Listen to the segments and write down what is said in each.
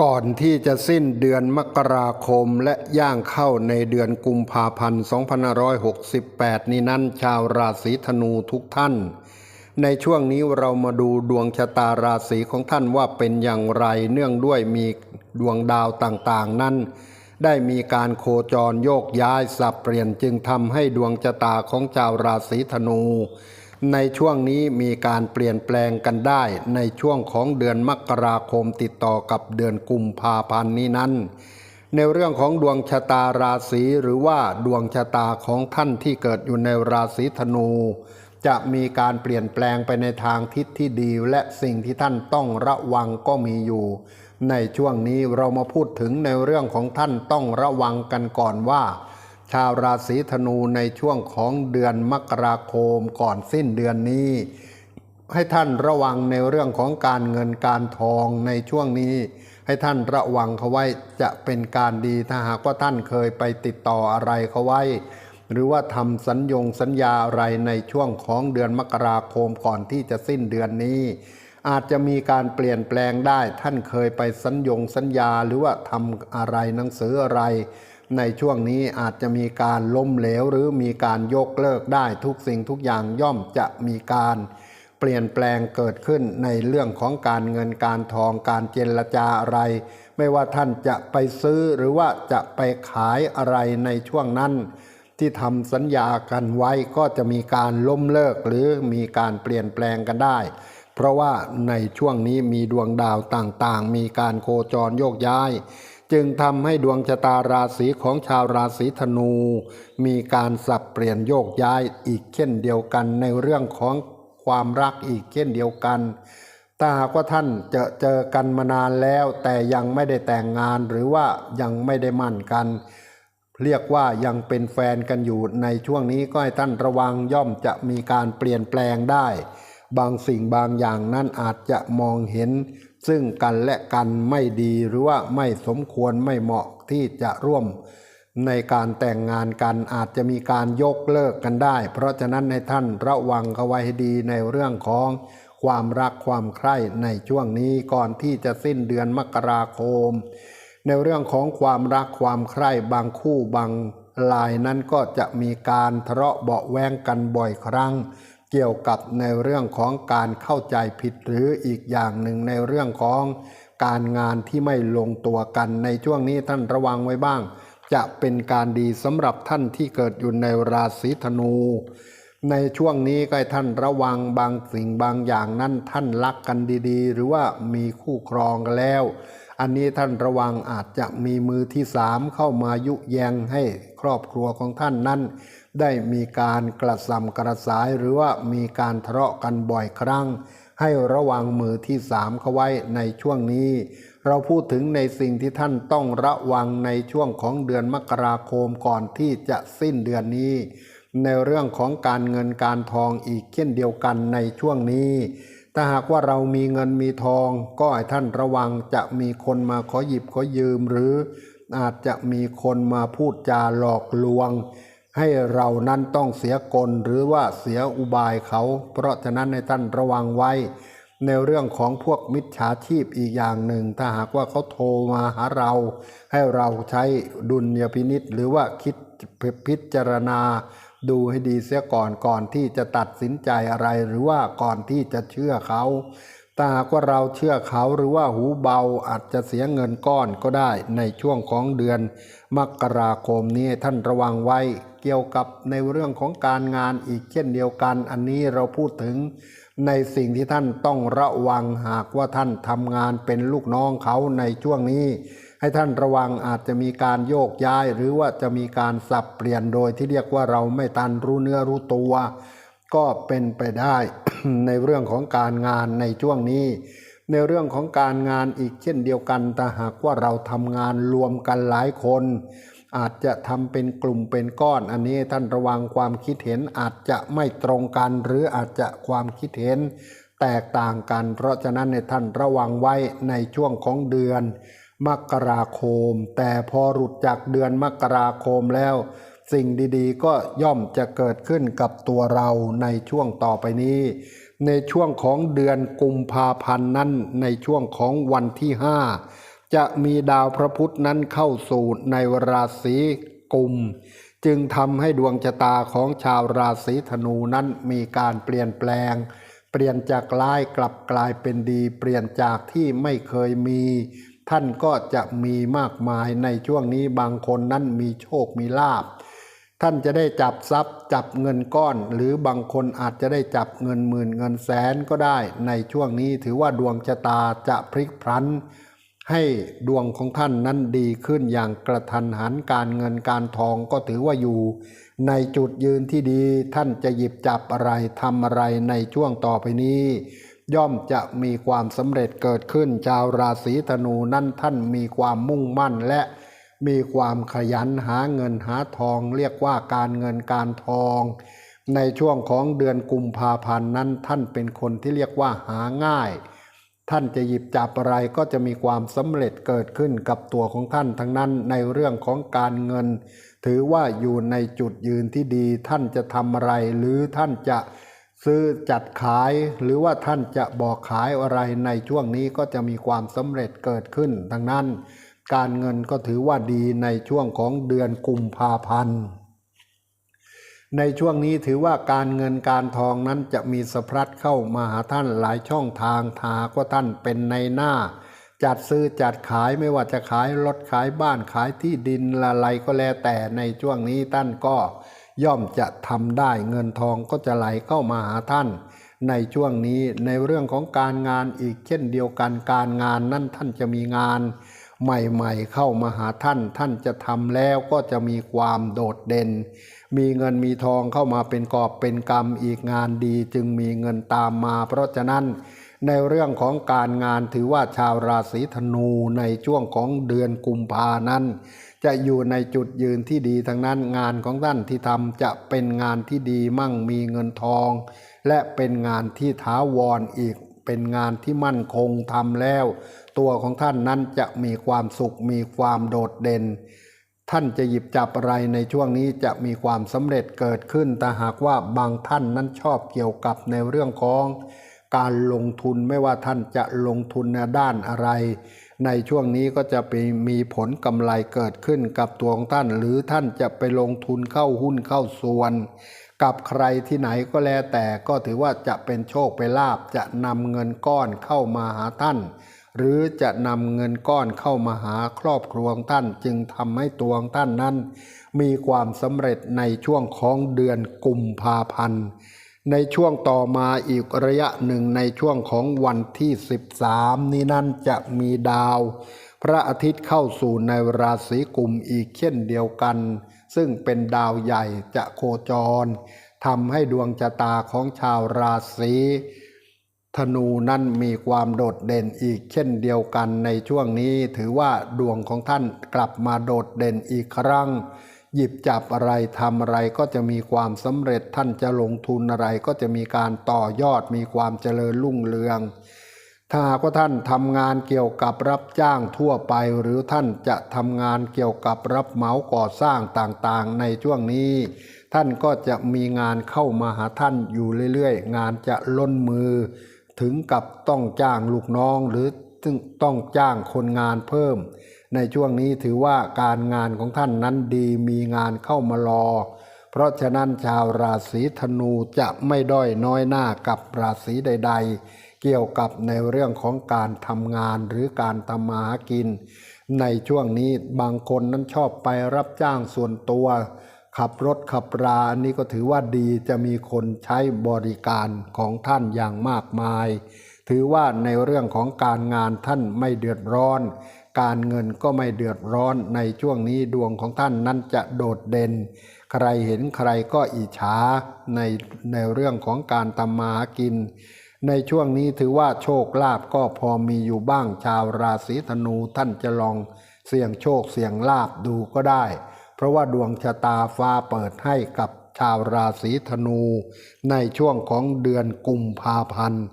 ก่อนที่จะสิ้นเดือนมกราคมและย่างเข้าในเดือนกุมภาพันธ์2568 นี้นั้นชาวราศีธนูทุกท่าน ในช่วงนี้เรามาดูดวงชะตาราศีของท่านว่าเป็นอย่างไรเนื่องด้วยมีดวงดาวต่างๆ นั้น ได้มีการโคจรโยกย้ายสับเปลี่ยนจึงทำให้ดวงชะตาของชาวราศีธนู ในช่วงนี้มีการเปลี่ยนแปลงกันได้ ในช่วงของเดือนมกราคมติดต่อกับเดือนกุมภาพันธ์นี้นั้น ในเรื่องของดวงชะตาราศีหรือว่าดวงชะตาของท่านที่เกิดอยู่ในราศีธนู จะมีการเปลี่ยนแปลงไปในทางทิศที่ดี และสิ่งที่ท่านต้องระวังก็มีอยู่ ในช่วงนี้เรามาพูดถึงในเรื่องของท่านต้องระวังกันก่อนว่า ชาวราศีธนูในช่วงของเดือนมกราคมก่อนสิ้นเดือนนี้ ให้ท่านระวังในเรื่องของการเงินการทองในช่วงนี้ ให้ท่านระวังเขาไว้จะเป็นการดีถ้าหากว่าท่านเคยไปติดต่ออะไรเขาไว้ หรือว่าทำสัญญงสัญญาอะไรในช่วงของเดือนมกราคมก่อนที่จะสิ้นเดือนนี้ อาจจะมีการเปลี่ยนแปลงได้ท่านเคยไปสัญญงสัญญาหรือว่าทำอะไรหนังสืออะไร ในช่วงนี้อาจจะมีการล้มเหลวหรือมีการยกเลิกได้ทุกสิ่งทุกอย่างย่อมจะมีการเปลี่ยนแปลงเกิดขึ้นในเรื่องของการเงินการทองการเจรจาอะไร ไม่ว่าท่านจะไปซื้อหรือว่าจะไปขายอะไรในช่วงนั้น ที่ทำสัญญากันไว้ก็จะมีการล้มเลิกหรือมีการเปลี่ยนแปลงกันได้ เพราะว่าในช่วงนี้มีดวงดาวต่างๆ มีการโคจรโยกย้าย จึงทำให้ดวงชะตาราศีของชาวราศีธนู มีการสับเปลี่ยนโยกย้ายอีกเช่นเดียวกันในเรื่องของความรักอีกเช่นเดียวกัน ถ้าหากว่าท่านเจอเจอกันมานานแล้ว แต่ยังไม่ได้แต่งงานหรือว่ายังไม่ได้มั่นกัน เรียกว่ายังเป็นแฟนกันอยู่ในช่วงนี้ก็ให้ท่านระวังย่อมจะมีการเปลี่ยนแปลงได้ บางสิ่งบางอย่างนั้นอาจจะมองเห็น ซึ่งกันและกันไม่ดีหรือว่าไม่สมควรไม่เหมาะที่จะร่วมในการแต่งงานกันอาจจะมีการยกเลิกกันได้ เพราะฉะนั้นในท่านระวังเขาไว้ให้ดีในเรื่องของความรักความใคร่ในช่วงนี้ก่อนที่จะสิ้นเดือนมกราคม ในเรื่องของความรักความใคร่บางคู่บางลายนั้นก็จะมีการทะเลาะเบาแวงกันบ่อยครั้ง เกี่ยวกับในเรื่องของการเข้าใจผิดหรืออีกอย่างหนึ่งในเรื่องของการงานที่ไม่ลงตัวกันในช่วงนี้ท่านระวังไว้บ้าง จะเป็นการดีสำหรับท่านที่เกิดอยู่ในราศีธนู ในช่วงนี้ก็ท่านระวังบางสิ่งบางอย่างนั้นท่านรักกันดีๆ หรือว่ามีคู่ครองกันแล้ว อันนี้ท่านระวังอาจจะมีมือที่สามเข้ามายุแยงให้ครอบครัวของท่านนั้น ได้มีการกระสำกระสายหรือว่ามีการทะเลาะกันบ่อยครั้ง ให้ระวังมือที่สามเข้าไว้ในช่วงนี้ เราพูดถึงในสิ่งที่ท่านต้องระวังในช่วงของเดือนมกราคมก่อนที่จะสิ้นเดือนนี้ ในเรื่องของการเงินการทองอีกเช่นเดียวกันในช่วงนี้ ถ้าหากว่าเรามีเงินมีทอง ก็ให้ท่านระวังจะมีคนมาขอหยิบขอยืม หรืออาจจะมีคนมาพูดจาหลอกลวง ให้เรานั้นต้องเสียกลหรือว่าเสียอุบายเขา เพราะฉะนั้นให้ท่านระวังไว้ ในเรื่องของพวกมิจฉาชีพอีกอย่างหนึ่ง ถ้าหากว่าเขาโทรมาหาเรา ให้เราใช้ดุลยพินิษหรือว่าคิดพิจารณา ดูให้ดีเสียก่อนก่อนที่จะตัดสินใจอะไรหรือว่าก่อนที่จะเชื่อเขาถ้าหากว่าเราเชื่อเขาหรือว่าหูเบาอาจจะเสียเงินก้อนก็ได้ในช่วงของเดือน มกราคมนี้ท่านระวังไว้เกี่ยวกับในเรื่องของการงานอีกเช่นเดียวกัน อันนี้เราพูดถึงในสิ่งที่ท่านต้องระวังหากว่าท่านทำงานเป็นลูกน้องเขาในช่วงนี้ ให้ท่านระวังอาจจะมีการโยกย้าย หรือว่าจะมีการสับเปลี่ยนโดยที่เรียกว่าเราไม่ตันรู้เนื้อรู้ตัว ก็เป็นไปได้ในเรื่องของการงานในช่วงนี้ ในเรื่องของการงานอีกเช่นเดียวกันแต่หากว่าเราทำงานรวมกันหลายคนอาจจะทำเป็นกลุ่มเป็นก้อน อันนี้ท่านระวังความคิดเห็นอาจจะไม่ตรงกัน หรืออาจจะความคิดเห็นแตกต่างกัน เพราะฉะนั้นในท่านระวังไว้ในช่วงของเดือน มกราคม แต่พอหลุดจากเดือนมกราคมแล้ว สิ่งดีๆ ก็ย่อมจะเกิดขึ้นกับตัวเราในช่วงต่อไปนี้ ในช่วงของเดือนกุมภาพันธ์นั้นในช่วงของวันที่ห้าจะมีดาวพระพุธนั้นเข้าสู่ในราศีกุม จึงทำให้ดวงชะตาของชาวราศีธนูนั้นมีการเปลี่ยนแปลง เปลี่ยนจากร้ายกลับกลายเป็นดี เปลี่ยนจากที่ไม่เคยมี ท่านก็จะมีมากมายในช่วงนี้บางคนนั้นมีโชคมีลาภท่านจะได้จับทรัพย์จับเงินก้อน หรือบางคนอาจจะได้จับเงินหมื่นเงินแสนก็ได้ ในช่วงนี้ถือว่าดวงชะตาจะพลิกพลันให้ดวงของท่านนั้นดีขึ้นอย่างกระทันหันการเงินการทองก็ถือว่าอยู่ ในจุดยืนที่ดีท่านจะหยิบจับอะไรทำอะไรในช่วงต่อไปนี้ ย่อมจะมีความสำเร็จเกิดขึ้น ชาวราศีธนูนั่นท่านมีความมุ่งมั่นและมีความขยันหาเงินหาทอง เรียกว่าการเงินการทอง ในช่วงของเดือนกุมภาพันธ์นั้นท่านเป็นคนที่เรียกว่าหาง่าย ท่านจะหยิบจับอะไรก็จะมีความสำเร็จเกิดขึ้นกับตัวของท่านทั้งนั้นในเรื่องของการเงิน ถือว่าอยู่ในจุดยืนที่ดี ท่านจะทำอะไรหรือท่านจะ ซื้อจัดขายหรือว่าท่านจะบอกขายอะไรในช่วงนี้ก็จะมีความสำเร็จเกิดขึ้นดังนั้น การเงินก็ถือว่าดีในช่วงของเดือนกุมภาพันธ์ในช่วงนี้ถือว่าการเงินการทองนั้นจะมีสะพรัดเข้ามาหาท่านหลายช่องทางทาก็ท่านเป็นในหน้า จัดซื้อจัดขายไม่ว่าจะขายรถขายบ้านขายที่ดินอะไรก็แล้วแต่ในช่วงนี้ท่านก็ ย่อมจะทำได้เงินทองก็จะไหลเข้ามาหาท่าน ในช่วงนี้ในเรื่องของการงานอีกเช่นเดียวกันการงานนั้นท่านจะมีงาน ใหม่ๆเข้ามาหาท่าน ท่านจะทำแล้วก็จะมีความโดดเด่น มีเงินมีทองเข้ามาเป็นกอบเป็นกำอีกงานดีจึงมีเงินตามมา เพราะฉะนั้นในเรื่องของการงานถือว่าชาวราศีธนูในช่วงของเดือนกุมภานั้น จะอยู่ในจุดยืนที่ดีทั้งนั้นงานของท่านที่ทำจะเป็นงานที่ดีมั่งมีเงินทอง และเป็นงานที่ท้าวรอีก เป็นงานที่มั่นคงทำแล้ว ตัวของท่านนั้นจะมีความสุขมีความโดดเด่น ท่านจะหยิบจับอะไรในช่วงนี้จะมีความสำเร็จเกิดขึ้นแต่หากว่าบางท่านนั้นชอบเกี่ยวกับในเรื่องของการลงทุนไม่ว่าท่านจะลงทุนในด้านอะไร ในช่วงนี้ก็จะไปมีผลกำไรเกิดขึ้นกับตัวของท่าน หรือท่านจะไปลงทุนเข้าหุ้นเข้าส่วน กับใครที่ไหนก็แล้วแต่ก็ถือว่าจะเป็นโชคไปนลาบจะนำเงินก้อนเข้ามาหาท่าน หรือจะนำเงินก้อนเข้ามาหาครอบครัวของท่านจึงทำให้ตัวของท่านนั้น มีความสำเร็จในช่วงของเดือนกุมภาพันธ์ ในช่วงต่อมาอีกระยะหนึ่งในช่วงของวันที่ 13 นี้นั่นจะมีดาว พระอาทิตย์เข้าสู่ในราศีกุมอีกเช่นเดียวกัน ซึ่งเป็นดาวใหญ่จะโคจรทำให้ดวงชะตาของชาวราศีธนูนั้นมีความโดดเด่นอีกเช่นเดียวกันในช่วงนี้ ถือว่าดวงของท่านกลับมาโดดเด่นอีกครั้ง หยิบจับอะไรทำอะไรก็จะมีความสำเร็จท่านจะลงทุนอะไรก็จะมีการต่อยอดมีความเจริญรุ่งเรือง ถ้าหากว่าท่านทำงานเกี่ยวกับรับจ้างทั่วไป หรือท่านจะทำงานเกี่ยวกับรับเหมาก่อสร้างต่างๆ ในช่วงนี้ ท่านก็จะมีงานเข้ามาหาท่านอยู่เรื่อยๆ งานจะล้นมือ ถึงกับต้องจ้างลูกน้องหรือต้องจ้างคนงานเพิ่ม ในช่วงนี้ถือว่าการงานของท่านนั้นดีมีงานเข้ามารอ เพราะฉะนั้นชาวราศีธนูจะไม่ด้อยน้อยหน้ากับราศีใด ๆ เกี่ยวกับในเรื่องของการทำงานหรือการทำมาหากิน ในช่วงนี้บางคนนั้นชอบไปรับจ้างส่วนตัว ขับรถขับราอันนี้ก็ถือว่าดีจะมีคนใช้บริการของท่านอย่างมากมาย ถือว่าในเรื่องของการงานท่านไม่เดือดร้อน การเงินก็ไม่เดือดร้อนในช่วงนี้ดวงของท่านนั้นจะโดดเด่น ใครเห็นใครก็อิจฉาในในเรื่องของการทำมาหากิน ในช่วงนี้ถือว่าโชคลาภก็พอมีอยู่บ้างชาวราศีธนูท่านจะลองเสี่ยงโชคเสี่ยงลาภดูก็ได้ เพราะว่าดวงชะตาฟ้าเปิดให้กับชาวราศีธนู ในช่วงของเดือนกุมภาพันธ์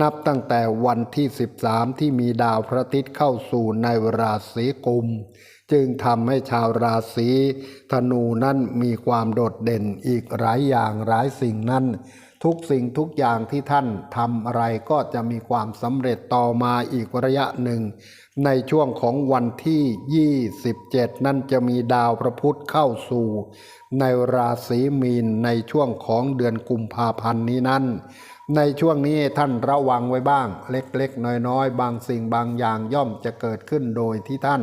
นับตั้งแต่วันที่ 13 ที่มีดาวพระอาทิตย์เข้าสู่ในราศีกุม จึงทำให้ชาวราศีธนูนั้นมีความโดดเด่นอีกหลายอย่างหลายสิ่งนั้น ทุกสิ่งทุกอย่างที่ท่านทำอะไรก็จะมีความสำเร็จต่อมาอีกระยะหนึ่ง ในช่วงของวันที่ 27 นั่นจะมีดาวพระพุธเข้าสู่ ในราศีมีนในช่วงของเดือนกุมภาพันธ์นี้นั้น ในช่วงนี้ท่านระวังไว้บ้าง เล็กๆ น้อยๆ บางสิ่งบางอย่างย่อมจะเกิดขึ้นโดยที่ท่าน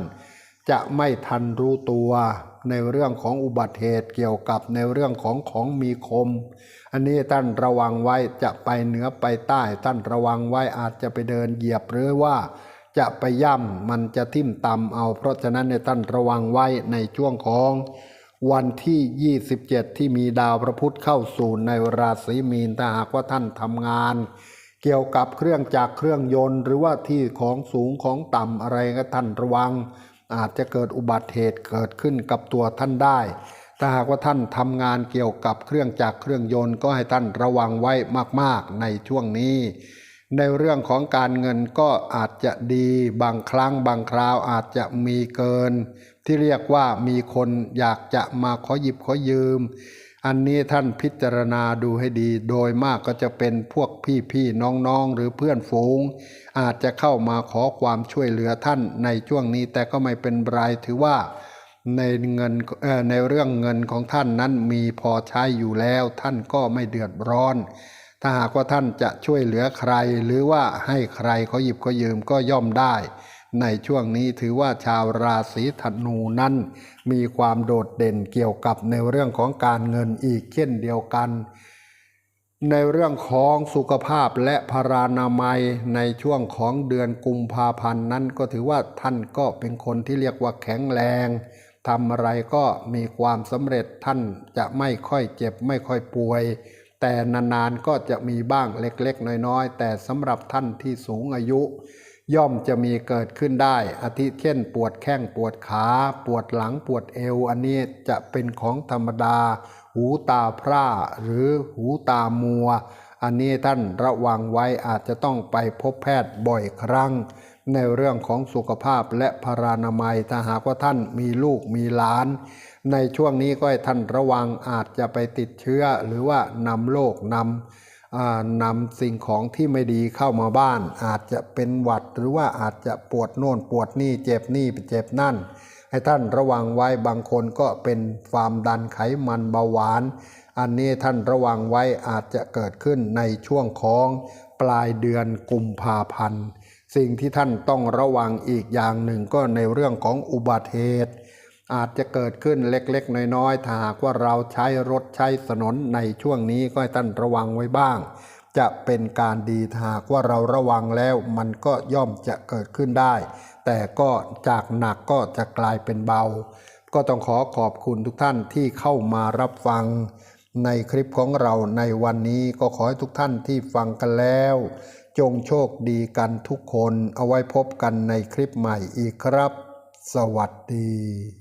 จะไม่ทันรู้ตัวในเรื่องของอุบัติเหตุเกี่ยวกับในเรื่องของของมีคม อันนี้ท่านระวังไว้จะไปเหนือไปใต้ท่านระวังไว้อาจจะไปเดินเหยียบหรือว่าจะไปย่ำมันจะทิ่มตำเอา เพราะฉะนั้นในท่านระวังไว้ในช่วงของวันที่ 27 ที่มีดาวพระพุธเข้าสู่ในราศีมีนถ้าหากว่าท่านทำงาน เกี่ยวกับเครื่องจักรเครื่องยนต์ หรือว่าที่ของสูงของต่ำอะไรก็ท่านระวัง อาจจะเกิดอุบัติเหตุเกิดขึ้นกับตัวท่านได้ ถ้าหากว่าท่านทำงานเกี่ยวกับเครื่องจักรเครื่องยนต์ก็ให้ท่านระวังไว้มากๆในช่วงนี้ ในเรื่องของการเงินก็อาจจะดีบางครั้งบางคราวอาจจะมีเกิน ที่เรียกว่ามีคนอยากจะมาขอหยิบขอยืม อันนี้ท่านพิจารณาดูให้ดี โดยมากก็จะเป็นพวกพี่ๆน้องๆ หรือเพื่อนฝูง อาจจะเข้ามาขอความช่วยเหลือท่านในช่วงนี้ แต่ก็ไม่เป็นไรถือว่าในเงินในเรื่องเงินของท่านนั้นมีพอใช้อยู่แล้ว ท่านก็ไม่เดือดร้อน ถ้าหากว่าท่านจะช่วยเหลือใคร หรือว่าให้ใครเขาหยิบเขายืมก็ย่อมได้ ในช่วงนี้ถือว่าชาวราศีธนูนั้น มีความโดดเด่นเกี่ยวกับในเรื่องของการเงินอีกเช่นเดียวกัน ในเรื่องของสุขภาพและพารานามัยในช่วงของเดือนกุมภาพันธ์นั้น ก็ถือว่าท่านก็เป็นคนที่เรียกว่าแข็งแรงทำอะไรก็มีความสำเร็จท่านจะไม่ค่อยเจ็บไม่ค่อยป่วย แต่นานๆก็จะมีบ้างเล็กๆ น้อยๆ แต่สำหรับท่านที่สูงอายุ ย่อมจะมีเกิดขึ้นได้ อาทิเช่น ปวดแข้งปวดขา ปวดหลังปวดเอว อันนี้จะเป็นของธรรมดา หูตาพร่าหรือหูตามัว อันนี้ท่านระวังไว้อาจจะต้องไปพบแพทย์บ่อยครั้ง ในเรื่องของสุขภาพและพารานามัยถ้าหากว่าท่านมีลูกมีหลาน ในช่วงนี้ก็ให้ท่านระวังอาจจะไปติดเชื้อหรือว่านำโรคนำ นำสิ่งของที่ไม่ดีเข้ามาบ้าน อาจจะเป็นหวัดหรือว่าอาจจะปวดโน่นปวดนี่เจ็บนี่เจ็บนั่น ให้ท่านระวังไว้บางคนก็เป็นความดันไขมันเบาหวาน อันนี้ท่านระวังไว้อาจจะเกิดขึ้นในช่วงของปลายเดือนกุมภาพันธ์สิ่งที่ท่านต้องระวังอีกอย่างหนึ่งก็ในเรื่องของอุบัติเหตุ อาจจะเกิดขึ้นเล็กๆ น้อยๆถ้าหากว่าเราใช้รถใช้ถนนในช่วงนี้ก็ให้ท่านระวังไว้บ้าง จะเป็นการดีถ้าหากว่าเราระวังแล้วมันก็ย่อมจะเกิดขึ้นได้ แต่ก็จากหนักก็จะกลายเป็นเบา ก็ต้องขอขอบคุณทุกท่านที่เข้ามารับฟัง ในคลิปของเราในวันนี้ก็ขอให้ทุกท่านที่ฟังกันแล้ว จงโชคดีกันทุกคนเอาไว้พบกันในคลิปใหม่อีกครับ สวัสดี